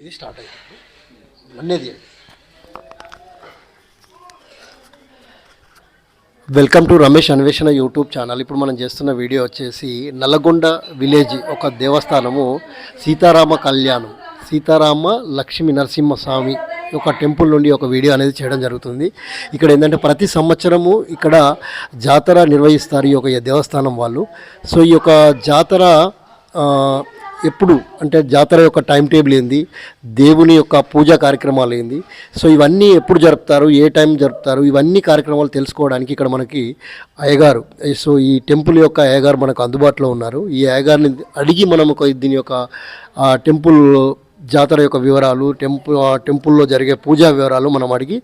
ఇది స్టార్ట్ అయింది అన్నది వెల్కమ్ టు రమేష్ అన్వేషణ యూట్యూబ్ ఛానల్. ఇప్పుడు మనం చేస్తున్న వీడియో వచ్చేసి నల్లగొండ విలేజ్ ఒక దేవస్థానము సీతారామ కళ్యాణం. సీతారామ లక్ష్మీ నరసింహస్వామి ఒక టెంపుల్ నుండి ఒక వీడియో అనేది చేయడం జరుగుతుంది. ఇక్కడ ఏంటంటే ప్రతి సంవత్సరము ఇక్కడ జాతర నిర్వహిస్తారు ఈ యొక్క దేవస్థానం వాళ్ళు. సో ఈ యొక్క జాతర ఎప్పుడు అంటే జాతర యొక్క టైం టేబుల్ ఏంది? దేవుని యొక్క పూజా కార్యక్రమాలు ఏంది? సో ఇవన్నీ ఎప్పుడు జరుపుతారు? ఏ టైం జరుపుతారు? ఇవన్నీ కార్యక్రమాలు తెలుసుకోవడానికి ఇక్కడ మనకి అయ్యగారు సో ఈ టెంపుల్ యొక్క అయ్యగారు మనకు అందుబాటులో ఉన్నారు. ఈ అయ్యగారిని అడిగి మనం ఒక దీని యొక్క టెంపుల్ జాతర యొక్క వివరాలు టెంపుల్ ఆ టెంపుల్లో జరిగే పూజా వివరాలు మనం అడిగి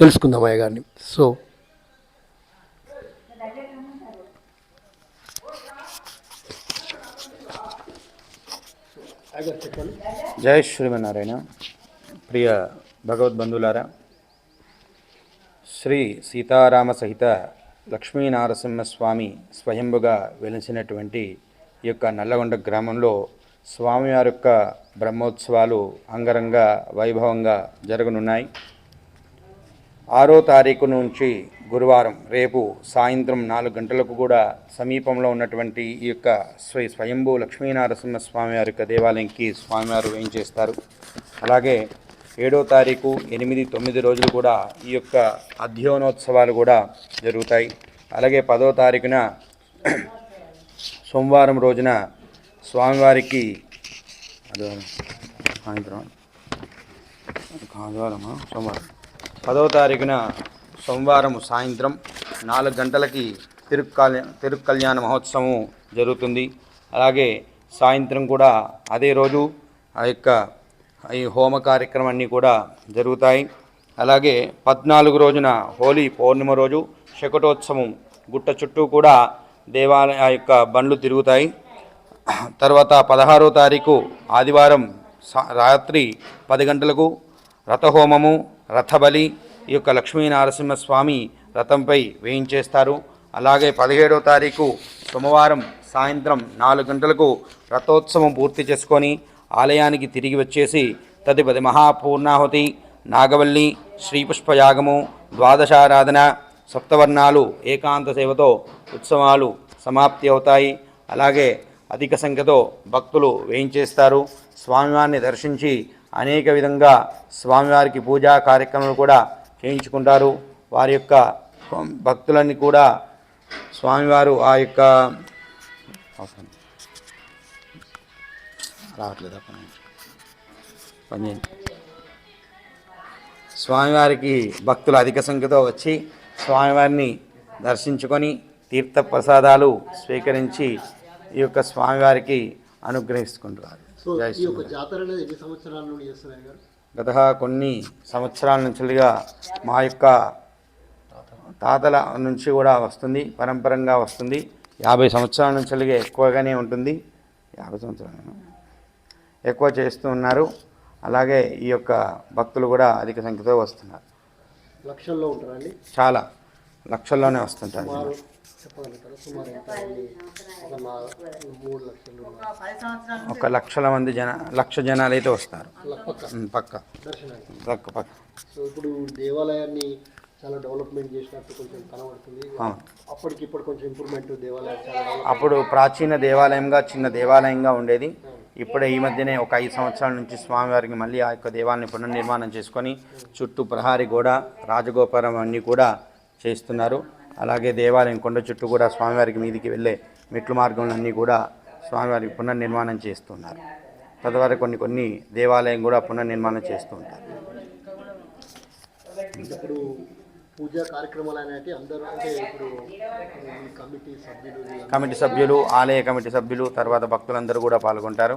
తెలుసుకుందాం అయ్యగారిని. సో జై శ్రీమన్నారాయణ. ప్రియ భగవద్బంధులారా శ్రీ సీతారామ సహిత లక్ష్మీనారసింహస్వామి స్వయంభుగా వెలిసినటువంటి ఈ యొక్క నల్లగొండ గ్రామంలో స్వామివారి యొక్క బ్రహ్మోత్సవాలు అంగరంగ వైభవంగా జరగనున్నాయి. ఆరో తారీఖు నుంచి గురువారం రేపు సాయంత్రం నాలుగు గంటలకు కూడా సమీపంలో ఉన్నటువంటి ఈ యొక్క శ్రీ స్వయంభూ లక్ష్మీనరసింహ స్వామి వారి యొక్క దేవాలయంకి స్వామివారు వేయించేస్తారు. అలాగే ఏడో తారీఖు ఎనిమిది తొమ్మిది రోజులు కూడా ఈ యొక్క అధ్యయనోత్సవాలు కూడా జరుగుతాయి. అలాగే పదో తారీఖున సోమవారం రోజున స్వామివారికి అదో సాయంత్రం ఆదివారమా? సోమవారం. పదవ తారీఖున సోమవారం సాయంత్రం నాలుగు గంటలకి తిరుక్కల్యా తిరుక్కల్యాణ మహోత్సవం జరుగుతుంది. అలాగే సాయంత్రం కూడా అదే రోజు ఆ యొక్క ఈ హోమ కార్యక్రమాన్ని కూడా జరుగుతాయి. అలాగే పద్నాలుగు రోజున హోలీ పౌర్ణిమ రోజు శకటోత్సవం గుట్ట చుట్టూ కూడా దేవాలయ ఆ యొక్క బండ్లు తిరుగుతాయి. తర్వాత పదహారో తారీఖు ఆదివారం రాత్రి పది గంటలకు రథహోమము రథబలి ఈ యొక్క లక్ష్మీ నరసింహస్వామి రథంపై వేయించేస్తారు. అలాగే పదిహేడో తారీఖు సోమవారం సాయంత్రం నాలుగు గంటలకు రథోత్సవం పూర్తి చేసుకొని ఆలయానికి తిరిగి వచ్చేసి తదుపరి మహాపూర్ణాహుతి నాగవల్లి శ్రీపుష్పయాగము ద్వాదశారాధన సప్తవర్ణాలు ఏకాంత సేవతో ఉత్సవాలు సమాప్తి అవుతాయి. అలాగే అధిక సంఖ్యతో భక్తులు వేయించేస్తారు. స్వామివారిని దర్శించి అనేక విధంగా స్వామివారికి పూజా కార్యక్రమాలు కూడా చేయించుకుంటారు. వారి యొక్క భక్తులన్నీ కూడా స్వామివారు ఆ యొక్క. రావట్లేదా? పని. స్వామివారికి భక్తులు అధిక సంఖ్యతో వచ్చి స్వామివారిని దర్శించుకొని తీర్థ ప్రసాదాలు స్వీకరించి ఈ యొక్క స్వామివారికి అనుగ్రహిస్తుంటారు. జాతర అనేది ఎన్ని సంవత్సరాల నుండి చేస్తున్నారు గత కొన్ని సంవత్సరాల నుంచిగా మా యొక్క తాతల నుంచి కూడా వస్తుంది పరంపరంగా వస్తుంది. యాభై సంవత్సరాల నుంచి ఎక్కువగానే ఉంటుంది. యాభై సంవత్సరాలు ఎక్కువ చేస్తూ ఉన్నారు. అలాగే ఈ యొక్క భక్తులు కూడా అధిక సంఖ్యతో వస్తున్నారు. లక్షల్లో ఉంటారండి చాలా లక్షల్లోనే వస్తుంటారు. చెప్పగలుగుతారు. సుమారు ఎంత మంది? ఒక నా మూడు లక్షలు ఒక లక్షల మంది జన లక్ష జనాలు అయితే వస్తారు. పక్క ఉమ్, పక్క. దర్శనానికి. పక్క పక్క. సో ఇప్పుడు దేవాలయాన్ని చాలా డెవలప్మెంట్ చేసినట్టు కొంచెం కనబడుతుంది. అవును. అప్పటికి ఇప్పుడు కొంచెం ఇంప్రూవ్మెంట్ దేవాలయం చాలా అప్పుడు ప్రాచీన దేవాలయంగా చిన్న దేవాలయంగా ఉండేది. ఇప్పుడే ఈ మధ్యనే ఒక ఐదు సంవత్సరాల నుంచి స్వామివారికి మళ్ళీ ఆ యొక్క దేవాలయాన్ని పునర్నిర్మాణం చేసుకొని చుట్టూ ప్రహారీ గోడ రాజగోపురం అన్నీ కూడా చేస్తున్నారు. అలాగే దేవాలయం కొండ చుట్టూ కూడా స్వామివారికి మీదికి వెళ్ళే మెట్లు మార్గంలన్నీ కూడా స్వామివారికి పునర్నిర్మాణం చేస్తున్నారు. తద్వారా కొన్ని కొన్ని దేవాలయం కూడా పునర్నిర్మాణం చేస్తూ ఉంటారు. ఇప్పుడు పూజా కార్యక్రమాలు అనేవి అందరూ అంటే ఇప్పుడు ఈ కమిటీ సభ్యులు కమిటీ సభ్యులు ఆలయ కమిటీ సభ్యులు తర్వాత భక్తులందరూ కూడా పాల్గొంటారు.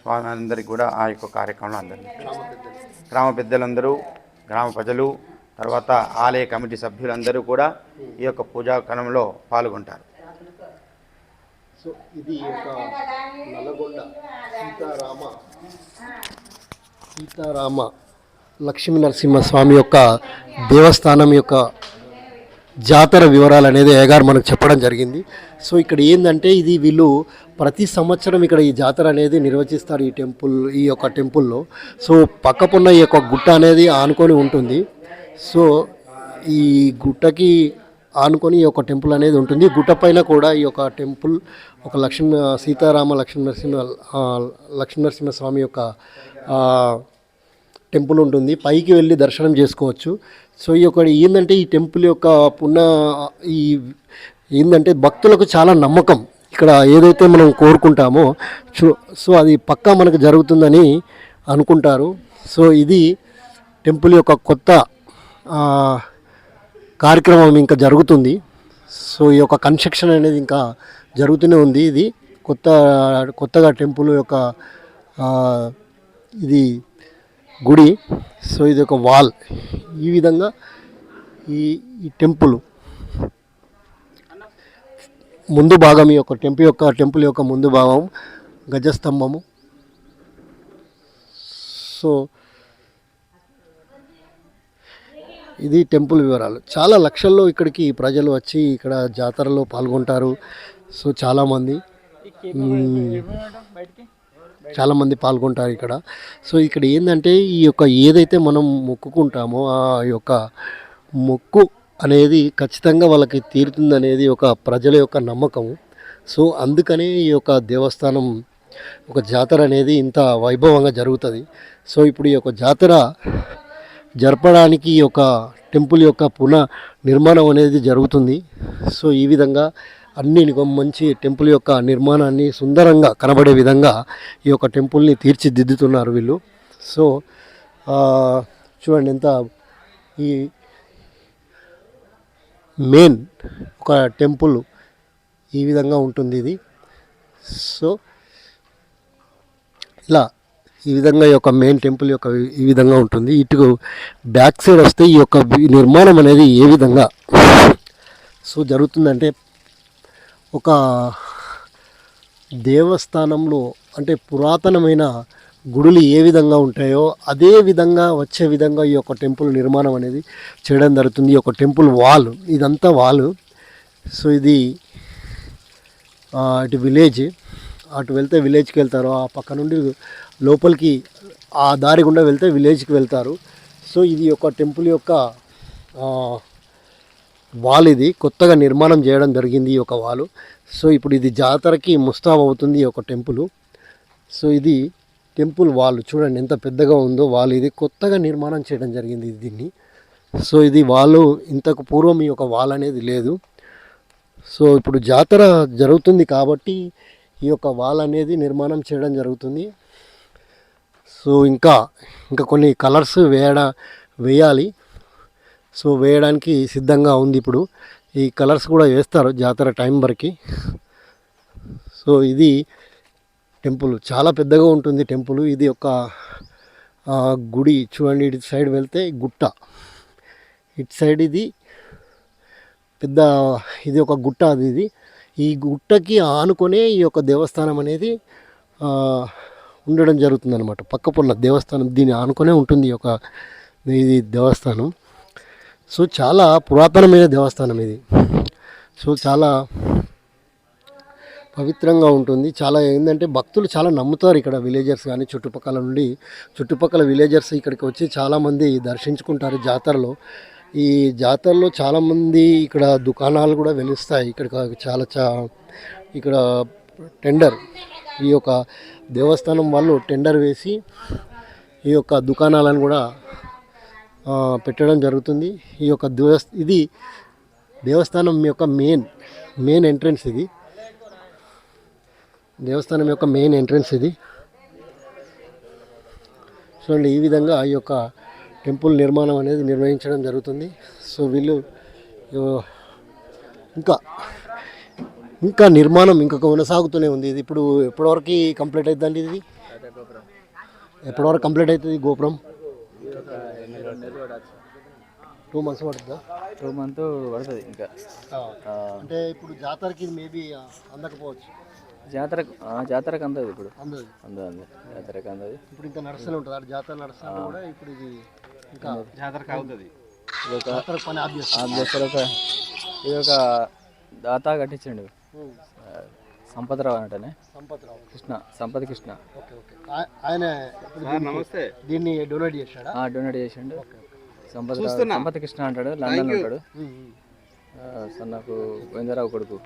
స్వామి అందరికీ కూడా ఆ యొక్క కార్యక్రమంలో అందరినీ గ్రామ పెద్దలందరూ గ్రామ ప్రజలు తర్వాత ఆలయ కమిటీ సభ్యులందరూ కూడా ఈ యొక్క పూజా క్రమంలో పాల్గొంటారు. సో ఇది ఒక నల్లగొండ సీతారామ సీతారామ లక్ష్మీ నరసింహస్వామి యొక్క దేవస్థానం యొక్క జాతర వివరాలు అనేది అయ్యగారు మనకు చెప్పడం జరిగింది. సో ఇక్కడ ఏంటంటే ఇది వీళ్ళు ప్రతి సంవత్సరం ఇక్కడ ఈ జాతర అనేది నిర్వచిస్తారు ఈ టెంపుల్ ఈ యొక్క టెంపుల్లో. సో పక్కపున్న ఈ యొక్క గుట్ట అనేది ఆనుకొని ఉంటుంది. సో ఈ గుట్టకి ఆనుకొని ఈ యొక్క టెంపుల్ అనేది ఉంటుంది. గుట్ట పైన కూడా ఈ యొక్క టెంపుల్ ఒక లక్ష్మీ సీతారామ లక్ష్మీ నరసింహ లక్ష్మీ స్వామి యొక్క టెంపుల్ ఉంటుంది. పైకి వెళ్ళి దర్శనం చేసుకోవచ్చు. సో ఈ యొక్క ఏంటంటే ఈ టెంపుల్ యొక్క పున్న ఈ ఏంటంటే భక్తులకు చాలా నమ్మకం. ఇక్కడ ఏదైతే మనం కోరుకుంటామో సో సో అది పక్కా మనకు జరుగుతుందని అనుకుంటారు. సో ఇది టెంపుల్ యొక్క కొత్త కార్యక్రమం ఇంకా జరుగుతుంది. సో ఈ యొక్క కన్స్ట్రక్షన్ అనేది ఇంకా జరుగుతూనే ఉంది. ఇది కొత్త కొత్తగా టెంపుల్ యొక్క ఇది గుడి. సో ఇది ఒక వాల్. ఈ విధంగా ఈ ఈ టెంపుల్ ముందు భాగం ఈ యొక్క టెంపుల్ యొక్క టెంపుల్ యొక్క ముందు భాగం గజస్తంభము. సో ఇది టెంపుల్ వివరాలు. చాలా లక్షల్లో ఇక్కడికి ప్రజలు వచ్చి ఇక్కడ జాతరలో పాల్గొంటారు. సో చాలామంది చాలామంది పాల్గొంటారు ఇక్కడ. సో ఇక్కడ ఏంటంటే ఈ యొక్క ఏదైతే మనం మొక్కుకుంటామో ఆ యొక్క మొక్కు అనేది ఖచ్చితంగా వాళ్ళకి తీరుతుందనేది ఒక ప్రజల యొక్క నమ్మకం. సో అందుకనే ఈ యొక్క దేవస్థానం ఒక జాతర అనేది ఇంత వైభవంగా జరుగుతుంది. సో ఇప్పుడు ఈ యొక్క జాతర జరపడానికి ఈ యొక్క టెంపుల్ యొక్క పునః నిర్మాణం అనేది జరుగుతుంది. సో ఈ విధంగా అన్ని మంచి టెంపుల్ యొక్క నిర్మాణాన్ని సుందరంగా కనబడే విధంగా ఈ యొక్క టెంపుల్ని తీర్చిదిద్దుతున్నారు వీళ్ళు. సో చూడండి ఎంత ఈ మెయిన్ ఒక టెంపుల్ ఈ విధంగా ఉంటుంది ఇది. సో ఇలా ఈ విధంగా ఈ యొక్క మెయిన్ టెంపుల్ యొక్క ఈ విధంగా ఉంటుంది. ఇటు బ్యాక్ సైడ్ వస్తే ఈ యొక్క నిర్మాణం అనేది ఏ విధంగా? సో జరుగుతుందంటే ఒక దేవస్థానంలో అంటే పురాతనమైన గుడులు ఏ విధంగా ఉంటాయో అదే విధంగా వచ్చే విధంగా ఈ యొక్క టెంపుల్ నిర్మాణం అనేది చేయడం జరుగుతుంది. ఈ యొక్క టెంపుల్ వాల్ ఇదంతా వాల్. సో ఇది అటు విలేజ్. అటు వెళ్తే విలేజ్కి వెళ్తారు. ఆ పక్క నుండి లోపలికి ఆ దారి గుండా వెళ్తే విలేజ్కి వెళ్తారు. సో ఇది ఒక టెంపుల్ యొక్క వాల్ ఇది. కొత్తగా నిర్మాణం చేయడం జరిగింది ఈ యొక్క వాలు. సో ఇప్పుడు ఇది జాతరకి ముస్తాబ్ అవుతుంది ఈ యొక్క టెంపుల్. సో ఇది టెంపుల్ వాల్. చూడండి ఎంత పెద్దగా ఉందో వాల్ ఇది. కొత్తగా నిర్మాణం చేయడం జరిగింది దీన్ని. సో ఇది వాళ్ళు ఇంతకు పూర్వం ఈ యొక్క వాల్ అనేది లేదు. సో ఇప్పుడు జాతర జరుగుతుంది కాబట్టి ఈ యొక్క వాల్ అనేది నిర్మాణం చేయడం జరుగుతుంది. సో ఇంకా ఇంకా కొన్ని కలర్స్ వేయడ వేయాలి. సో వేయడానికి సిద్ధంగా ఉంది ఇప్పుడు. ఈ కలర్స్ కూడా వేస్తారు జాతర టైం వరకు. సో ఇది టెంపుల్ చాలా పెద్దగా ఉంటుంది టెంపుల్ ఇది ఒక గుడి. చూడండి ఇటు సైడ్ వెళ్తే గుట్ట. ఇటు సైడ్ ఇది పెద్ద ఇది ఒక గుట్ట అది ఇది. ఈ గుట్టకి ఆనుకొనే ఈ యొక్క దేవస్థానం అనేది ఉండడం జరుగుతుంది అనమాట పక్కపున్న దేవస్థానం దీన్ని ఆనుకునే ఉంటుంది ఒక ఇది దేవస్థానం. సో చాలా పురాతనమైన దేవస్థానం ఇది. సో చాలా పవిత్రంగా ఉంటుంది. చాలా ఏంటంటే భక్తులు చాలా నమ్ముతారు ఇక్కడ విలేజర్స్ కానీ చుట్టుపక్కల నుండి చుట్టుపక్కల విలేజర్స్ ఇక్కడికి వచ్చి చాలామంది దర్శించుకుంటారు జాతరలో. ఈ జాతరలో చాలామంది ఇక్కడ దుకాణాలు కూడా వెలుస్తాయి. ఇక్కడ చాలా చా ఇక్కడ టెండర్ ఈ యొక్క దేవస్థానం వాళ్ళు టెండర్ వేసి ఈ యొక్క దుకాణాలను కూడా పెట్టడం జరుగుతుంది. ఈ యొక్క దేవస్ ఇది దేవస్థానం యొక్క మెయిన్ మెయిన్ ఎంట్రన్స్ ఇది. దేవస్థానం యొక్క మెయిన్ ఎంట్రన్స్ ఇది. చూడండి ఈ విధంగా ఈ యొక్క టెంపుల్ నిర్మాణం అనేది నిర్వహించడం జరుగుతుంది. సో వీళ్ళు ఇంకా ఇంకా నిర్మాణం ఇంకా కొనసాగుతూనే ఉంది. ఇది ఇప్పుడు ఎప్పటివరకు కంప్లీట్ అవుతుందండి ఇది? ఎప్పటివరకు కంప్లీట్ అవుతుంది గోపురం? టూ మంత్స్ పడుతుందా? టూ మంత్ పడుతుంది ఇంకా. అంటే ఇప్పుడు జాతరకి మేబీ అందకపోవచ్చు. జాతరకు ఆ, జాతరకు అందదు ఇప్పుడు. అందదు. అందదు జాతరకు అందదు. ఇప్పుడు ఇంకా నడుస్తూనే ఉంటుంది. ఆ జాతర నడుస్తున్నా కూడా ఇప్పుడు ఇది ఇంకా జాతర కావుతుంది ఇది ఒక జాతర ఇది ఒక దాత కట్టించండు. సంపత్రావు అంటేనే? సంపత్రావు. కృష్ణ సంపత్ కృష్ణ. Okay okay. ఆ- ఆయన ఇప్పుడు దీన్ని- డొనేట్ చేశాడా? ఆ, డొనేట్ చేసిండు. సంపత్ సంపత్ కృష్ణ అంటాడు లండన్ ఉంటాడు ఆ, సో నాకు గోవిందరావు కొడుకు.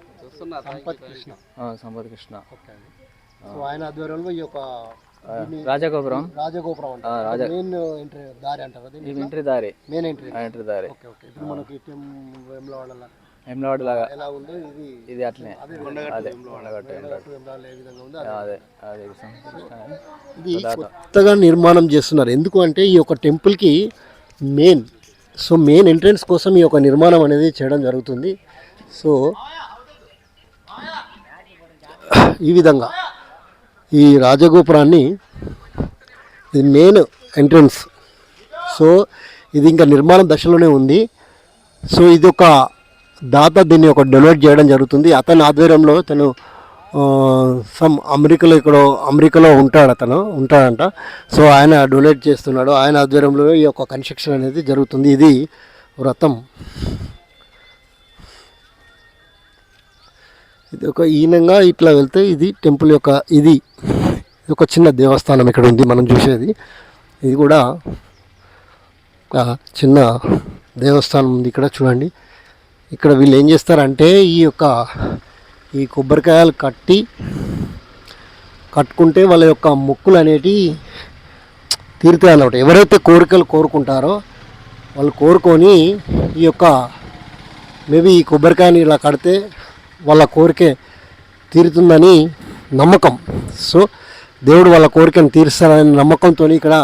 సంపత్ కృష్ణ. ఆ, సంపత్ కృష్ణ. ఓకే అండి. సో ఆయన ఆధ్వర్యంలో ఈ యొక్క రాజగోపురం. రాజగోపురం మెయిన్ ఎంట్రీ దారి అంటారు ఎంట్రీ దారి. మెయిన్ ఎంట్రీ ఆ ఎంట్రీ దారి. Okay okay. ఇప్పుడు మనకి వేములవాడల లాగా. ఎలా ఉందో? ఇది ఇది అట్లనే. అదే అదే అదే. ఇది కొత్తగా నిర్మాణం చేస్తున్నారు. ఎందుకు అంటే ఈ యొక్క టెంపుల్కి మెయిన్ సో మెయిన్ ఎంట్రన్స్ కోసం ఈ యొక్క నిర్మాణం అనేది చేయడం జరుగుతుంది. సో ఈ విధంగా ఈ రాజగోపురాన్ని ఇది మెయిన్ ఎంట్రన్స్ సో ఇది ఇంకా నిర్మాణ దశలోనే ఉంది. సో ఇది ఒక దాత దీన్ని ఒక డొనేట్ చేయడం జరుగుతుంది. అతని ఆధ్వర్యంలో తను సమ్ అమెరికాలో ఇక్కడ అమెరికాలో ఉంటాడు అతను ఉంటాడంట. సో ఆయన డొనేట్ చేస్తున్నాడు. ఆయన ఆధ్వర్యంలో ఈ యొక్క కన్స్ట్రక్షన్ అనేది జరుగుతుంది. ఇది వ్రతం. ఇది ఒక ఈనంగా ఇట్లా వెళ్తే ఇది టెంపుల్ యొక్క ఇది ఇది ఒక చిన్న దేవస్థానం ఇక్కడ ఉంది మనం చూసేది. ఇది కూడా ఒక చిన్న దేవస్థానం ఉంది ఇక్కడ చూడండి. ఇక్కడ వీళ్ళు ఏం చేస్తారంటే ఈ యొక్క ఈ కొబ్బరికాయలు కట్టి కట్టుకుంటే వాళ్ళ యొక్క మొక్కులు అనేటివి తీరుతాయి అన్నమాట. ఎవరైతే కోరికలు కోరుకుంటారో వాళ్ళు కోరుకొని ఈ యొక్క మేబీ ఈ కొబ్బరికాయని ఇలా కడితే వాళ్ళ కోరికే తీరుతుందని నమ్మకం. సో దేవుడు వాళ్ళ కోరికను తీరుస్తారని నమ్మకంతో ఇక్కడ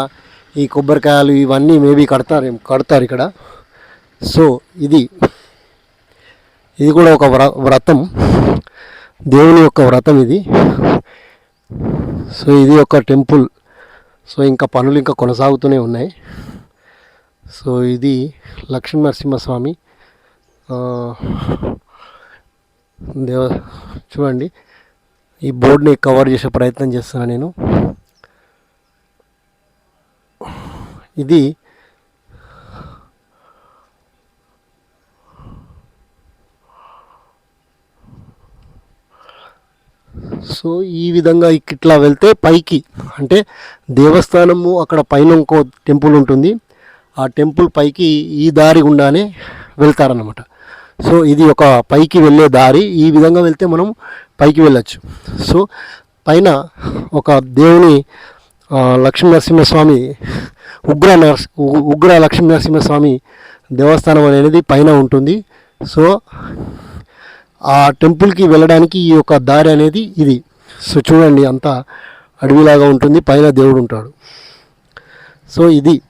ఈ కొబ్బరికాయలు ఇవన్నీ మేబీ కడతారు కడతారు ఇక్కడ. సో ఇది ఇది కూడా ఒక వ్ర వ్రతం. దేవుని యొక్క వ్రతం ఇది. సో ఇది ఒక టెంపుల్. సో ఇంకా పనులు ఇంకా కొనసాగుతూనే ఉన్నాయి. సో ఇది లక్ష్మీ నరసింహస్వామి దేవ చూడండి. ఈ బోర్డుని కవర్ చేసే ప్రయత్నం చేస్తున్నాను నేను. ఇది సో ఈ విధంగా ఇట్లా వెళ్తే పైకి అంటే దేవస్థానము అక్కడ పైన ఇంకో టెంపుల్ ఉంటుంది. ఆ టెంపుల్ పైకి ఈ దారి గుండానే వెళ్తారన్నమాట. సో ఇది ఒక పైకి వెళ్ళే దారి. ఈ విధంగా వెళ్తే మనం పైకి వెళ్ళచ్చు. సో పైన ఒక దేవుని లక్ష్మీ నరసింహస్వామి ఉగ్ర నరస్ ఉ- ఉగ్ర లక్ష్మీ నరసింహస్వామి దేవస్థానం అనేది పైన ఉంటుంది. సో ఆ టెంపుల్కి వెళ్ళడానికి ఈ యొక్క దారి అనేది ఇది. సో చూడండి అంతా అడవిలాగా ఉంటుంది పైన దేవుడు ఉంటాడు. సో ఇది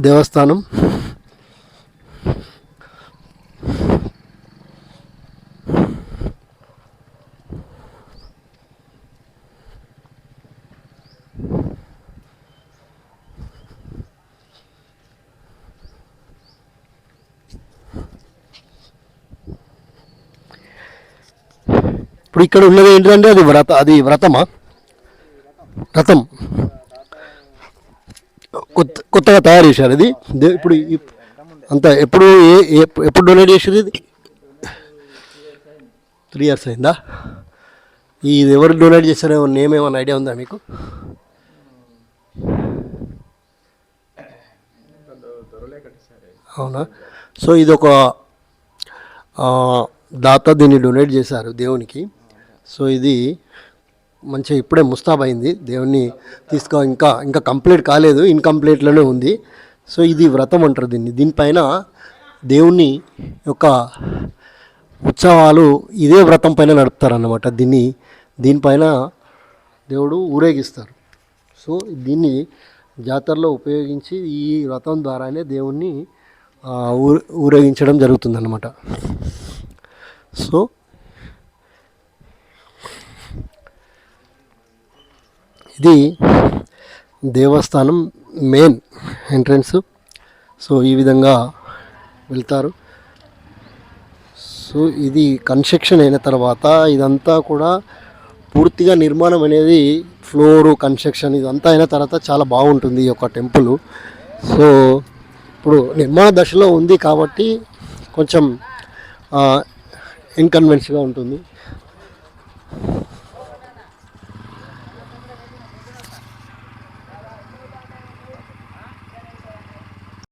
దేవస్థానం. ఇప్పుడు ఇక్కడ ఉన్నది ఏంటంటే అది వ్రత అది వ్రతమా? వ్రతం. కొత్త కొత్తగా తయారు చేశారు ఇది. ఇప్పుడు అంత ఎప్పుడు ఏ ఎప్పుడు డొనేట్ చేసేది ఇది? త్రీ ఇయర్స్ అయిందా? ఇది ఎవరు డొనేట్ చేశారో నేమ్ ఏమైనా ఐడియా ఉందా మీకు? అవునా? సో ఇది ఒక దాత దీన్ని డొనేట్ చేశారు దేవునికి. సో ఇది మంచిగా ఇప్పుడే ముస్తాబ్ అయింది. దేవుణ్ణి తీసుకో ఇంకా ఇంకా కంప్లీట్ కాలేదు ఇన్కంప్లీట్లోనే ఉంది. సో ఇది వ్రతం అంటారు దీన్ని. దీనిపైన దేవుణ్ణి యొక్క ఉత్సవాలు ఇదే వ్రతం పైన నడుపుతారన్నమాట. దీన్ని దీనిపైన దేవుడు ఊరేగిస్తారు. సో దీన్ని జాతరలో ఉపయోగించి ఈ వ్రతం ద్వారానే దేవుణ్ణి ఊ ఊరేగించడం జరుగుతుందన్నమాట. సో ఇది దేవస్థానం మెయిన్ ఎంట్రన్స్. సో ఈ విధంగా వెళ్తారు. సో ఇది కన్స్ట్రక్షన్ అయిన తర్వాత ఇదంతా కూడా పూర్తిగా నిర్మాణం అనేది ఫ్లోరు కన్స్ట్రక్షన్ ఇదంతా అయిన తర్వాత చాలా బాగుంటుంది ఈ యొక్క టెంపుల్. సో ఇప్పుడు నిర్మాణ దశలో ఉంది కాబట్టి కొంచెం ఇన్కన్వెన్స్గా ఉంటుంది.